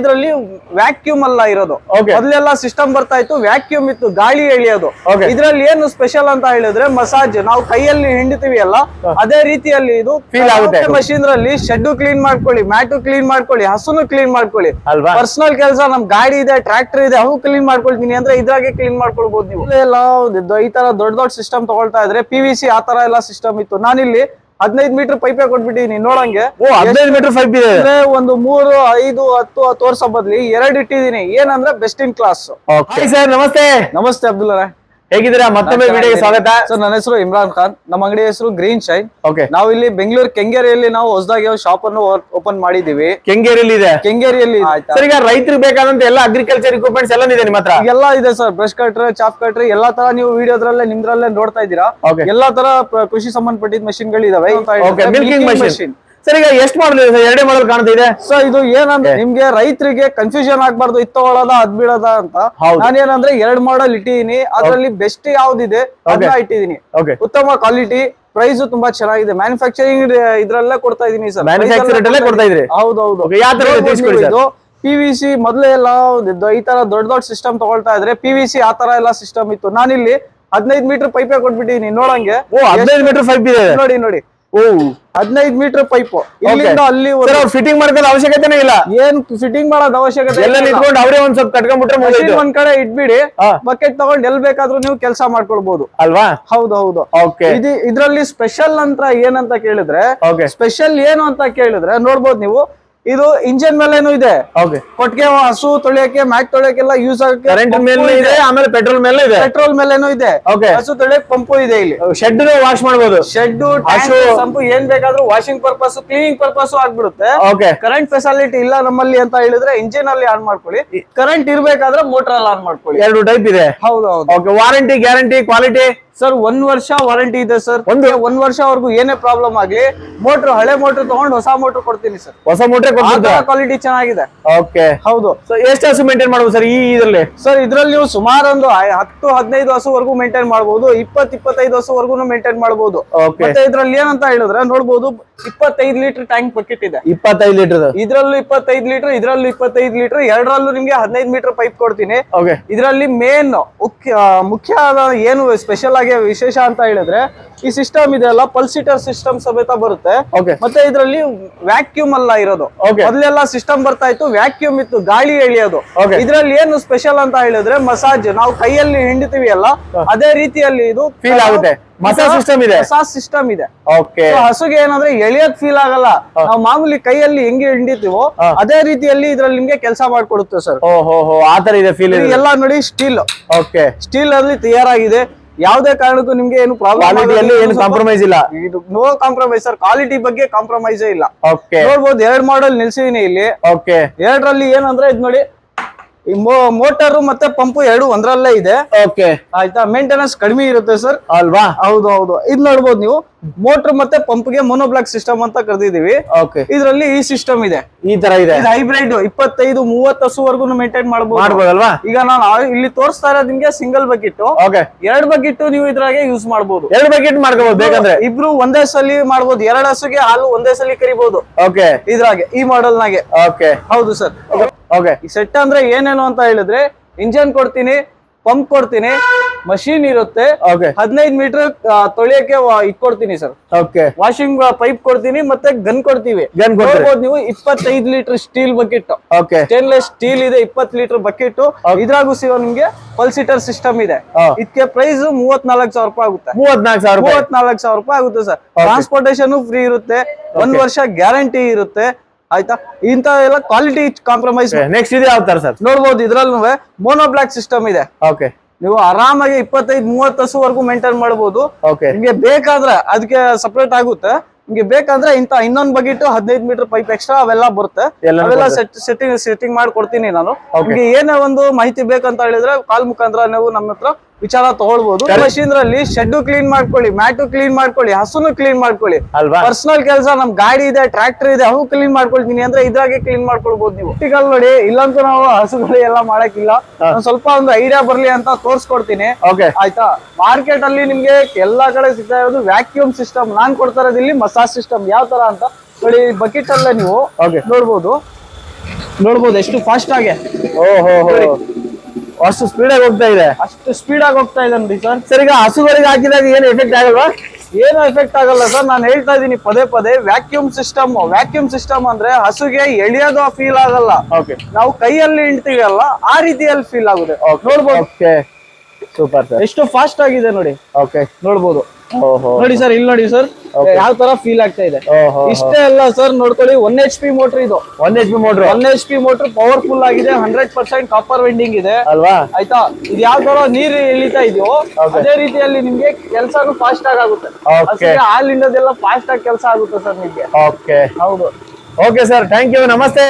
ಇದ್ರಲ್ಲಿ ವ್ಯಾಕ್ಯೂಮ್ ಅಲ್ಲ ಇರೋದು. ಮೊದಲೆಲ್ಲ ಸಿಸ್ಟಮ್ ಬರ್ತಾ ಇತ್ತು ವ್ಯಾಕ್ಯೂಮ್ ಇತ್ತು ಗಾಳಿ ಎಳೆಯೋದು. ಇದ್ರಲ್ಲಿ ಏನು ಸ್ಪೆಷಲ್ ಅಂತ ಹೇಳಿದ್ರೆ ಮಸಾಜ್ ನಾವು ಕೈಯಲ್ಲಿ ಹಿಂಡಿತೀವಿ ಅಲ್ಲ ಅದೇ ರೀತಿಯಲ್ಲಿ ಇದು ಮಷಿನ್ ರಲ್ಲಿ ಶೆಡ್ ಕ್ಲೀನ್ ಮಾಡ್ಕೊಳ್ಳಿ ಮ್ಯಾಟು ಕ್ಲೀನ್ ಮಾಡ್ಕೊಳ್ಳಿ ಹಸುನು ಕ್ಲೀನ್ ಮಾಡ್ಕೊಳ್ಳಿ. ಅಲ್ವಾ? ಪರ್ಸನಲ್ ಕೆಲಸ ನಮ್ ಗಾಡಿ ಇದೆ ಟ್ರಾಕ್ಟರ್ ಇದೆ ಅವು ಕ್ಲೀನ್ ಮಾಡ್ಕೊಳ್ತೀನಿ ಅಂದ್ರೆ ಇದ್ರಾಗೆ ಕ್ಲೀನ್ ಮಾಡ್ಕೊಳ್ಬಹುದು ನೀವು. ಎಲ್ಲ ಈ ತರ ದೊಡ್ಡ ದೊಡ್ಡ ಸಿಸ್ಟಮ್ ತಗೊಳ್ತಾ ಇದ್ರೆ ಪಿ ವಿ ಸಿ ಆ ತರ ಎಲ್ಲ ಸಿಸ್ಟಮ್ ಇತ್ತು. ನಾನಿಲ್ಲಿ ಹದಿನೈದು ಮೀಟರ್ ಪೈಪೇ ಕೊಟ್ಬಿಟ್ಟಿದೀನಿ ನೋಡಂಗೆ. ಓ ಹದಿನೈದು ಮೀಟರ್ ಪೈಪ್ ಇದೆ. ಅಂದ್ರೆ ಒಂದು ಮೂರು ಐದು ಹತ್ತು ತೋರ್ಸೋ ಬದ್ಲಿ ಎರಡು ಇಟ್ಟಿದೀನಿ. ಏನಂದ್ರೆ ಬೆಸ್ಟ್ ಇನ್ ಕ್ಲಾಸ್ ನಮಸ್ತೆ. ನಮಸ್ತೆ ಅಬ್ದುಲ್ ಹೇಗಿದ್ದೀರಾ? ಮತ್ತೊಮ್ಮೆ ವಿಡಿಯೋಗೆ ಸ್ವಾಗತ. ಸರ್ ನನ್ನ ಹೆಸರು ಇಮ್ರಾನ್ ಖಾನ್. ನಮ್ಮ ಅಂಗಡಿ ಹೆಸರು ಗ್ರೀನ್ ಶೈನ್. ಓಕೆ ನಾವು ಇಲ್ಲಿ ಬೆಂಗಳೂರು ಕೆಂಗೇರಿಯಲ್ಲಿ ನಾವು ಹೊಸದಾಗಿ ಶಾಪ್ ಅನ್ನು ಓಪನ್ ಮಾಡಿದೀವಿ ಕೆಂಗೇರಿಯಲ್ಲಿ ಇದೆ? ಕೆಂಗೇರಿಯಲ್ಲಿ ಸರ್ ಈಗ ರೈತರಿಗೆ ಬೇಕಾದಂತ ಎಲ್ಲ ಅಗ್ರಿಕಲ್ಚರ್ ಇಕ್ವಿಪ್ಮೆಂಟ್ಸ್ ಎಲ್ಲ ಇದೆ ನಿಮ್ಮ ಹತ್ರ? ಎಲ್ಲ ಇದೆ sir. Brush cutter chop cutter ಎಲ್ಲಾ ತರ ನೀವು ವಿಡಿಯೋದ್ರಲ್ಲೇ ನಿಮ್ದ್ರಲ್ಲೇ ನೋಡ್ತಾ ಇದ್ದೀರಾ. ಎಲ್ಲಾ ತರ ಕೃಷಿ ಸಂಬಂಧಪಟ್ಟಿದ ಮಷಿನ್ಗಳು ಓಕೆ ಮಿಲ್ಕಿಂಗ್ ಮಷಿನ್ ಸರ್ ಈಗ ಎಷ್ಟು ಮಾಡಲ್ ಇದೆ ಸರ್? ಎರಡೇ ಮಾಡಲ್ ಕಾಣ್ತಿದೆ ಸೊ ಇದು ಏನಂದ್ರೆ ನಿಮ್ಗೆ ರೈತರಿಗೆ ಕನ್ಫ್ಯೂಷನ್ ಆಗ್ಬಾರ್ದು. ಇದ್ ತಗೊಳ್ಳೋದ ಅದ್ ಬಿಡದ ಅಂತ. ನಾನು ನಾನೇನಂದ್ರೆ ಎರಡ್ ಮಾಡಲ್ ಇಟ್ಟಿದೀನಿ. ಅದ್ರಲ್ಲಿ ಬೆಸ್ಟ್ ಯಾವ್ದಿದೆ ಅದನ್ನ ಇಟ್ಟಿದೀನಿ. ಉತ್ತಮ ಕ್ವಾಲಿಟಿ ಪ್ರೈಸ್ ತುಂಬಾ ಚೆನ್ನಾಗಿದೆ. ಮ್ಯಾನುಫ್ಯಾಕ್ಚರಿಂಗ್ ಇದ್ರಲ್ಲೇ ಕೊಡ್ತಾ ಇದೀನಿ ಸರ್. ಕೊಡ್ತಾ ಇದ್ರಿ? ಹೌದೌದು. ಇದೆ. ಪಿ ವಿ ಸಿ ಮೊದಲೇ ಎಲ್ಲ ಈ ತರ ದೊಡ್ಡ ದೊಡ್ಡ ಸಿಸ್ಟಮ್ ತಗೊಳ್ತಾ ಇದ್ರೆ ಪಿ ವಿ ಸಿ ಆ ತರ ಎಲ್ಲ ಸಿಸ್ಟಮ್ ಇತ್ತು. ನಾನಿಲ್ಲಿ ಹದಿನೈದು ಮೀಟರ್ ಪೈಪೇ ಕೊಟ್ಬಿಟ್ಟಿದೀನಿ ನೋಡಂಗೆ. ಓ ಹದಿನೈದು ಮೀಟರ್ ಪೈಪ್ ಇದೆ. ನೋಡಿ ನೋಡಿ. ಓ. ಹದಿನೈದು ಮೀಟರ್ ಪೈಪ್. ಇಲ್ಲಿಂದ ಅಲ್ಲಿ ಫಿಟ್ಟಿಂಗ್ ಮಾಡ್ಕೊಳ್ಳೋ ಅವಶ್ಯಕತೆನೇ ಇಲ್ಲ. ಏನ್ ಫಿಟ್ಟಿಂಗ್ ಮಾಡೋದ್ ಅವಶ್ಯಕತೆ ಎಲ್ಲ ನಿಂತ್ಕೊಂಡು ಅವರೇ ಒಂದ್ ಸ್ವಲ್ಪ ಕಟ್ಕೊಂಡ್ಬಿಟ್ರೆ ಒಂದ್ ಕಡೆ ಇಟ್ಬಿಡಿ. ಬಕೆಟ್ ತಗೊಂಡ್ ಎಲ್ ಬೇಕಾದ್ರೂ ನೀವು ಕೆಲಸ ಮಾಡ್ಕೊಳ್ಬಹುದು ಅಲ್ವಾ? ಹೌದು ಹೌದು ಇದು ಇದ್ರಲ್ಲಿ ಸ್ಪೆಷಲ್ ಅಂತ ಏನಂತ ಕೇಳಿದ್ರೆ ಸ್ಪೆಷಲ್ ಏನು ಅಂತ ಕೇಳಿದ್ರೆ ನೋಡ್ಬೋದು ನೀವು ಇದು ಇಂಜಿನ್ ಮೇಲೇನು ಇದೆ. ಓಕೆ ಕೊಟ್ಟಿಗೆ ಹಸು ತೊಳೆಯಕ್ಕೆ ಮ್ಯಾಕ್ ತೊಳೆಯಕ್ಕೆಲ್ಲ ಯೂಸ್ ಆಗಕ್ಕೆ ಕರೆಂಟ್ ಮೇಲೆ ಇದೆ. ಆಮೇಲೆ ಪೆಟ್ರೋಲ್ ಮೇಲೆ ಇದೆ. ಪೆಟ್ರೋಲ್ ಮೇಲೇನು ಇದೆ. ಓಕೆ ಹಸು ತೊಳೆಯಕ್ ಪಂಪು ಇದೆ ಇಲ್ಲಿ. ಶೆಡ್ ವಾಶ್ ಮಾಡಬಹುದು ಶೆಡ್ ಸಂಪು ಏನ್ ಬೇಕಾದ್ರೂ ವಾಷಿಂಗ್ ಪರ್ಪಸ್ ಕ್ಲೀನಿಂಗ್ ಪರ್ಪಸ್ ಆಗ್ಬಿಡುತ್ತೆ. ಓಕೆ ಕರೆಂಟ್ ಫೆಸಿಲಿಟಿ ಇಲ್ಲ ನಮ್ಮಲ್ಲಿ ಅಂತ ಹೇಳಿದ್ರೆ ಇಂಜಿನ್ ಅಲ್ಲಿ ಆನ್ ಮಾಡ್ಕೊಳ್ಳಿ. ಕರೆಂಟ್ ಇರ್ಬೇಕಾದ್ರೆ ಮೋಟರ್ ಅಲ್ಲಿ ಆನ್ ಮಾಡ್ಕೊಳ್ಳಿ. ಎರಡು ಟೈಪ್ ಇದೆ. ಹೌದು ಹೌದು. ವಾರಂಟಿ ಗ್ಯಾರಂಟಿ ಕ್ವಾಲಿಟಿ ಸರ್ ಒಂದ್ ವರ್ಷ ವಾರಂಟಿ ಇದೆ ಸರ್ ಒಂದು- ಒಂದ್ ವರ್ಷವರೆಗೂ ಏನೇ ಪ್ರಾಬ್ಲಮ್ ಆಗ್ಲಿ ಮೋಟರ್ ಹಳೆ ಮೋಟರ್ ತಗೊಂಡು ಹೊಸ ಮೋಟರ್ ಕೊಡ್ತೀನಿ ಸರ್ ಹೊಸ ಮೋಟರ್ ಕ್ವಾಲಿಟಿ ಚೆನ್ನಾಗಿದೆ. ಓಕೆ ಹೌದು. ಸರ್ ಎಷ್ಟು ಹಸು ಮೇಂಟೈನ್ ಮಾಡ್ಬೋದು ಸರ್ ಈ ಇದರಲ್ಲಿ? ಸರ್ ಇದ್ರಲ್ಲಿ ನೀವು ಸುಮಾರು ಒಂದು ಹತ್ತು ಹದಿನೈದು ಹಸುವರೆಗೂ ಮೇಂಟೈನ್ ಮಾಡಬಹುದು ಇಪ್ಪತ್ ಇಪ್ಪತ್ತೈದು ಹಸುವರೆಗೂ ಮೇಂಟೈನ್ ಮಾಡಬಹುದು ಮತ್ತೆ ಇದ್ರಲ್ಲಿ ಏನಂತ ಹೇಳಿದ್ರೆ ನೋಡಬಹುದು ಇಪ್ಪತ್ತೈದು ಲೀಟರ್ ಟ್ಯಾಂಕ್ ಬಕೆಟ್ ಇದೆ. ಇಪ್ಪತ್ತೈದು ಲೀಟರ್ ಇದ್ರಲ್ಲೂ ಇಪ್ಪತ್ತೈದು ಲೀಟರ್ ಇದ್ರಲ್ಲೂ ಇಪ್ಪತ್ತೈದು ಲೀಟರ್ ಎರಡರಲ್ಲೂ ನಿಮ್ಗೆ ಹದಿನೈದು ಮೀಟರ್ ಪೈಪ್ ಕೊಡ್ತೀನಿ. ಓಕೆ ಇದರಲ್ಲಿ ಮೇನ್ ಮುಖ್ಯ ಮುಖ್ಯ ಏನು ಸ್ಪೆಷಲ್ ಆಗಿ ವಿಶೇಷ ಅಂತ ಹೇಳಿದ್ರೆ ಈ ಸಿಸ್ಟಮ್ ಇದೆ ಅಲ್ಲ ಪಲ್ಸಿಟರ್ ಸಿಸ್ಟಮ್ ಸಮೇತ ಬರುತ್ತೆ. ಮತ್ತೆ ಇದರಲ್ಲಿ ವ್ಯಾಕ್ಯೂಮ್ ಅಲ್ಲ ಇರೋದು. ಮೊದಲೆಲ್ಲ ಸಿಸ್ಟಮ್ ಬರ್ತಾ ಇತ್ತು ವ್ಯಾಕ್ಯೂಮ್ ಇತ್ತು ಗಾಳಿ ಎಳಿಯೋದು. ಇದ್ರಲ್ಲಿ ಏನು ಸ್ಪೆಷಲ್ ಅಂತ ಹೇಳಿದ್ರೆ ಮಸಾಜ್ ನಾವು ಕೈಯಲ್ಲಿ ಹಿಂಡಿತೀವಿ ಅಲ್ಲ ಅದೇ ರೀತಿಯಲ್ಲಿ ಇದು ಫೀಲ್ ಆಗುತ್ತೆ. ಮಸಾಜ್ ಸಿಸ್ಟಮ್ ಇದೆ. ಮಸಾಜ್ ಸಿಸ್ಟಮ್ ಇದೆ. ಹಸುಗೆ ಏನಂದ್ರೆ ಎಳೆಯೋದ್ ಫೀಲ್ ಆಗಲ್ಲ. ನಾವು ಮಾಮೂಲಿ ಕೈಯಲ್ಲಿ ಹೆಂಗೆ ಹಿಂಡಿತೀವೋ ಅದೇ ರೀತಿಯಲ್ಲಿ ಇದ್ರಲ್ಲಿ ನಿಮ್ಗೆ ಕೆಲಸ ಮಾಡ್ಕೊಡುತ್ತೆ ಸರ್ ಓಹೋ ಹೋ ಹೋ ಆ ತರ ಇದೆ ಫೀಲ್ ಎಲ್ಲ ನೋಡಿ ಸ್ಟೀಲ್ ಓಕೆ ಸ್ಟೀಲ್ ಅಲ್ಲಿ ತಯಾರಾಗಿದೆ. ಯಾವುದೇ ಕಾರಣಕ್ಕೂ ನಿಮ್ಗೆ ಏನು ಕ್ವಾಲಿಟಿಯಲ್ಲಿ ಏನು ಪ್ರಾಬ್ಲಮ್ ಕಾಂಪ್ರಮೈಸ್ ಇಲ್ಲ ನೋ ಕಾಂಪ್ರಮೈಸ್ ಸರ್ ಕ್ವಾಲಿಟಿ ಬಗ್ಗೆ ಕಾಂಪ್ರಮೈಸ್ ಇಲ್ಲ. ಓಕೆ ನೋಡ್ಬೋದು ಎರಡ್ ಮಾಡೆಲ್ ನಿಲ್ಸಿದೀನಿ ಇಲ್ಲಿ. ಓಕೆ ಎರಡರಲ್ಲಿ ಏನಂದ್ರೆ ಇದ್ ನೋಡಿ ಈ ಮೋಟರ್ ಮತ್ತೆ ಪಂಪ್ ಎರಡು ಒಂದ್ರಲ್ಲೇ ಇದೆ. ಓಕೆ ಆಯ್ತಾ? ಮೇಂಟೆನೆನ್ಸ್ ಕಡಿಮೆ ಇರುತ್ತೆ ಸರ್ ಅಲ್ವಾ? ಹೌದು ಹೌದು. ಇದ್ ನೋಡ್ಬೋದು ನೀವು. ಮೋಟರ್ ಮತ್ತೆ ಪಂಪ್ಗೆ ಮೊನೋಬ್ಲಾಕ್ ಸಿಸ್ಟಮ್ ಅಂತ ಕರೆದಿದೀವಿ ಓಕೆ ಇದರಲ್ಲಿ ಈ ಸಿಸ್ಟಮ್ ಇದೆ. ಈ ತರ ಇದೆ. ಹೈಬ್ರಿಡ್ ಇಪ್ಪತ್ತೈದು ಮೂವತ್ತು ಹಸುವರೆಗೂ ಮೇಂಟೈನ್ ಮಾಡಬಹುದು ಮಾಡ್ಬೋದಲ್ವಾ? ಈಗ ನಾನು ಇಲ್ಲಿ ತೋರಿಸ್ತಾ ಇರೋದು ನಿಮ್ಗೆ ಸಿಂಗಲ್ ಬಕೆಟ್ ಓಕೆ ಎರಡ್ ಬಕೆಟ್ ನೀವು ಇದ್ರಾಗೆ ಯೂಸ್ ಮಾಡಬಹುದು ಎರಡು ಬಕೆಟ್ ಮಾಡ್ಕೋಬಹುದು ಬೇಕಂದ್ರೆ? ಇಬ್ರು ಒಂದೇ ಸಲಿ ಮಾಡಬಹುದು ಎರಡು ಹಸುಗೆ ಹಾಲು ಒಂದೇ ಸಲಿ ಕರಿಬಹುದು ಓಕೆ ಇದ್ರಾಗೆ ಈ ಮಾಡೆಲ್ ನಾಗೆ. ಓಕೆ ಹೌದು ಸರ್. ಓಕೆ ಈ ಸೆಟ್ ಅಂದ್ರೆ ಏನೇನು ಅಂತ ಹೇಳಿದ್ರೆ ಇಂಜನ್ ಕೊಡ್ತೀನಿ ಪಂಪ್ ಕೊಡ್ತೀನಿ ಮಷೀನ್ ಇರುತ್ತೆ. ಹದಿನೈದು ಮೀಟರ್ ತೊಳೆಯಕ್ಕೆ ಇಟ್ಕೊಡ್ತೀನಿ ಸರ್. ಓಕೆ ವಾಷಿಂಗ್ ಪೈಪ್ ಕೊಡ್ತೀನಿ ಮತ್ತೆ ಗನ್ ಕೊಡ್ತೀವಿ. ನೀವು ಇಪ್ಪತ್ತೈದು litre steel bucket okay stainless steel ಇದೆ ಇಪ್ಪತ್ತು ಲೀಟರ್ ಬಕೆಟ್ ಇದ್ರಾಗೂ ಸಿಗೋ ನಿಮ್ಗೆ ಪಲ್ಸಿಟರ್ ಸಿಸ್ಟಮ್ ಇದೆ. ಇದಕ್ಕೆ ಪ್ರೈಸ್ ಮೂವತ್ನಾಲ್ಕು ಸಾವಿರ ರೂಪಾಯಿ ಆಗುತ್ತೆ. ಮೂವತ್ನಾಲ್ಕು ಸಾವಿರ ರೂಪಾಯಿ. ಮೂವತ್ನಾಲ್ಕು ಸಾವಿರ ರೂಪಾಯಿ ಆಗುತ್ತೆ ಸರ್. ಟ್ರಾನ್ಸ್ಪೋರ್ಟೇಶನ್ ಫ್ರೀ ಇರುತ್ತೆ. ಒಂದ್ ವರ್ಷ ಗ್ಯಾರಂಟಿ ಇರುತ್ತೆ. ಆಯ್ತಾ? ಇಂತ ಎಲ್ಲ ಕ್ವಾಲಿಟಿ ಕಾಂಪ್ರಮೈಸ್ ನೆಕ್ಸ್ಟ್ ಇದೆ ಯಾವ ತರ ಸರ್? ನೋಡ್ಬೋದು ಇದ್ರಲ್ಲೂ ಮೋನೋ ಬ್ಲಾಕ್ ಸಿಸ್ಟಮ್ ಇದೆ. ಓಕೆ ನೀವು ಆರಾಮಾಗಿ ಇಪ್ಪತ್ತೈದು ಮೂವತ್ತು ಹಸುವರೆಗೂ ಮೇಂಟೈನ್ ಮಾಡಬಹುದು ನಿಮ್ಗೆ ಬೇಕಾದ್ರೆ ಅದಕ್ಕೆ ಸಪರೇಟ್ ಆಗುತ್ತೆ. ನಿಮ್ಗೆ ಬೇಕಂದ್ರೆ ಇಂತ ಇನ್ನೊಂದ್ ಬಗೆಟ್ ಹದಿನೈದು ಮೀಟರ್ ಪೈಪ್ ಎಕ್ಸ್ಟ್ರಾ ಅವೆಲ್ಲ ಬರುತ್ತೆ. ಅವೆಲ್ಲ ಸೆಟ್ಟಿಂಗ್ ಸೆಟ್ಟಿಂಗ್ ಮಾಡಿ ಕೊಡ್ತೀನಿ ನಾನು. ನಿಮ್ಗೆ ಏನೇ ಒಂದು ಮಾಹಿತಿ ಬೇಕಂತ ಹೇಳಿದ್ರೆ ಕಾಲ್ ಮುಖಾಂತರ ನೀವು ನಮ್ಮ ಹತ್ರ ವಿಚಾರ ತಗೊಳ್ಬಹುದು ಮಷೀನ್ ರಲ್ಲಿ ಶೆಡ್ ಕ್ಲೀನ್ ಮಾಡ್ಕೊಳ್ಳಿ ಮ್ಯಾಟು ಕ್ಲೀನ್ ಮಾಡ್ಕೊಳ್ಳಿ ಹಸುನು ಕ್ಲೀನ್ ಮಾಡ್ಕೊಳ್ಳಿ. ಅಲ್ವಾ? ಪರ್ಸನಲ್ ಕೆಲಸ ನಮ್ ಗಾಡಿ ಇದೆ ಟ್ರಾಕ್ಟರ್ ಇದೆ ಅವು ಕ್ಲೀನ್ ಮಾಡ್ಕೊಳ್ತೀನಿ ಅಂದ್ರೆ ಇದ್ರಾಗೆ ಕ್ಲೀನ್ ಮಾಡ್ಕೊಳ್ಬಹುದು ನೀವು. ಈಗ ನೋಡಿ ಇಲ್ಲಂತೂ ನಾವು ಹಸುಗಳು ಎಲ್ಲ ಮಾಡಕ್ಕಿಲ್ಲ. ಸ್ವಲ್ಪ ಒಂದು ಐಡಿಯಾ ಬರ್ಲಿ ಅಂತ ತೋರ್ಸ್ಕೊಡ್ತೀನಿ. ಓಕೆ ಆಯ್ತಾ? ಮಾರ್ಕೆಟ್ ಅಲ್ಲಿ ನಿಮ್ಗೆ ಎಲ್ಲಾ ಕಡೆ ಸಿಗ್ತಾ ಇರೋದು ವ್ಯಾಕ್ಯೂಮ್ ಸಿಸ್ಟಮ್ ನಾನ್ ಕೊಡ್ತಾ ಇರೋದು ಇಲ್ಲಿ ಮಸಾಜ್ ಸಿಸ್ಟಮ್ ಯಾವ ತರ ಅಂತ ನೋಡಿ ಬಕೆಟ್ ಅಲ್ಲೇ ನೀವು ನೋಡ್ಬೋದು. ನೋಡ್ಬೋದು ಎಷ್ಟು ಫಾಸ್ಟ್ ಆಗಿ. ಓಹೋ ಅಷ್ಟು ಸ್ಪೀಡ್ ಆಗಿ ಹೋಗ್ತಾ ಇದೆ. ಅಷ್ಟು ಸ್ಪೀಡ್ ಆಗಿ ಹೋಗ್ತಾ ಇದೆ ನೋಡಿ ಸರ್ ಸರ್ ಈಗ ಹಸುಗಳಿಗೆ ಹಾಕಿದಾಗ ಏನು ಎಫೆಕ್ಟ್ ಆಗಲ್ವಾ? ಏನು ಎಫೆಕ್ಟ್ ಆಗಲ್ಲ ಸರ್ ನಾನು ಹೇಳ್ತಾ ಇದ್ದೀನಿ ಪದೇ ಪದೇ ವ್ಯಾಕ್ಯೂಮ್ ಸಿಸ್ಟಮ್ ವ್ಯಾಕ್ಯೂಮ್ ಸಿಸ್ಟಮ್ ಅಂದ್ರೆ ಹಸುಗೆ ಎಳೆಯೋದು ಫೀಲ್ ಆಗಲ್ಲ. ಓಕೆ ನಾವು ಕೈಯಲ್ಲಿ ಹಿಂಡ್ತೀವಲ್ಲ ಆ ರೀತಿಯಲ್ಲಿ ಫೀಲ್ ಆಗುತ್ತೆ. ನೋಡ್ಬೋದು. ಓಕೆ ಸೂಪರ್ ಸರ್ ಎಷ್ಟು ಫಾಸ್ಟ್ ಆಗಿದೆ ನೋಡಿ. ಓಕೆ ನೋಡ್ಬೋದು. ನೋಡಿ ಸರ್ ಇಲ್ಲಿ ನೋಡಿ ಸರ್. ಯಾವ ತರ ಫೀಲ್ ಆಗ್ತಾ ಇದೆ? ಇಷ್ಟೇ ಅಲ್ಲ ಸರ್ ನೋಡ್ಕೊಳ್ಳಿ ಒನ್ ಎಚ್ ಪಿ ಮೋಟರ್ ಇದು. One H P motor one H P motor powerful ಆಗಿದೆ ಹಂಡ್ರೆಡ್ ಪರ್ಸೆಂಟ್ ಕಾಪರ್ ವೆಂಡಿಂಗ್ ಇದೆ. ಅಲ್ವಾ? ಆಯ್ತಾ? ಇದು ಯಾವ ತರ ನೀರು ಇಳಿತಾ ಇದೆಯೋ ಅದೇ ರೀತಿಯಲ್ಲಿ ನಿಮ್ಗೆ ಕೆಲಸನು ಫಾಸ್ಟ್ ಆಗಿ ಆಗುತ್ತೆ. ಹಾಲಿಂದ ಹಾಲಿಂದದೆಲ್ಲ ಫಾಸ್ಟ್ ಆಗಿ ಕೆಲಸ ಆಗುತ್ತೆ ಸರ್ ನಿಮ್ಗೆ. ಓಕೆ ಹೌದು. ಓಕೆ ಸರ್ ಥ್ಯಾಂಕ್ ಯು ನಮಸ್ತೆ.